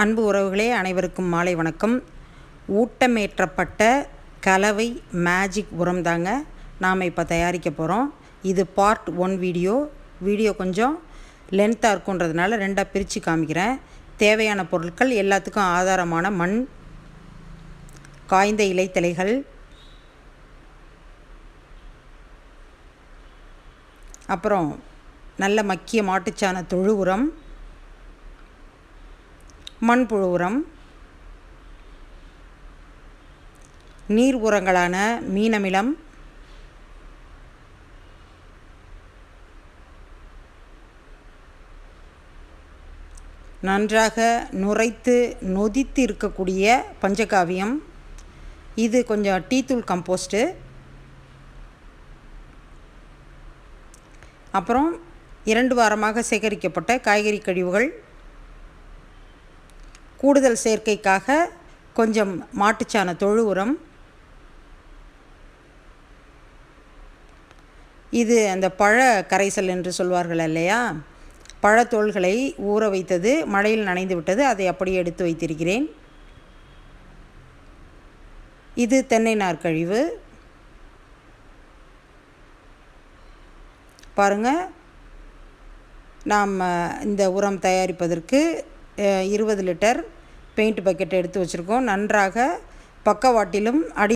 அன்பு உறவுகளே அனைவருக்கும் மாலை வணக்கம். ஊட்டமேற்றப்பட்ட கலவை மேஜிக் உரம் தாங்க நாம் இப்போ தயாரிக்க போகிறோம் இது பார்ட் ஒன் வீடியோ வீடியோ கொஞ்சம் லென்த்தாக இருக்குன்றதுனால ரெண்டாக பிரித்து காமிக்கிறேன். தேவையான பொருட்கள் எல்லாத்துக்கும் ஆதாரமான மண் காய்ந்த இலைத்தலைகள் அப்புறம் நல்ல மக்கிய மாட்டுச்சாண தொழு உரம் மண்புழு உரம் நீர் உரங்களான மீனமிலம். நன்றாக நுரைத்து நொதித்து இருக்கக்கூடிய பஞ்சகாவியம். இது கொஞ்சம் டீத்தூள் கம்போஸ்ட்டு. அப்புறம் இரண்டு வாரமாக சேகரிக்கப்பட்ட காய்கறி கழிவுகள். கூடுதல் சேர்க்கைக்காக கொஞ்சம் மாட்டுச்சாண தொழு உரம். இது அந்த பழ கரைசல் என்று சொல்வார்கள் இல்லையா? பழத்தோள்களை ஊற வைத்தது மழையில் நனைந்து விட்டது அதை அப்படியே எடுத்து வைத்திருக்கிறேன். இது தென்னை நார் கழிவு. பாருங்கள் நாம் இந்த உரம் தயாரிப்பதற்கு இருபது லிட்டர் பெயிண்ட் பக்கெட் எடுத்து வச்சுருக்கோம். நன்றாக பக்கவாட்டிலும் அடி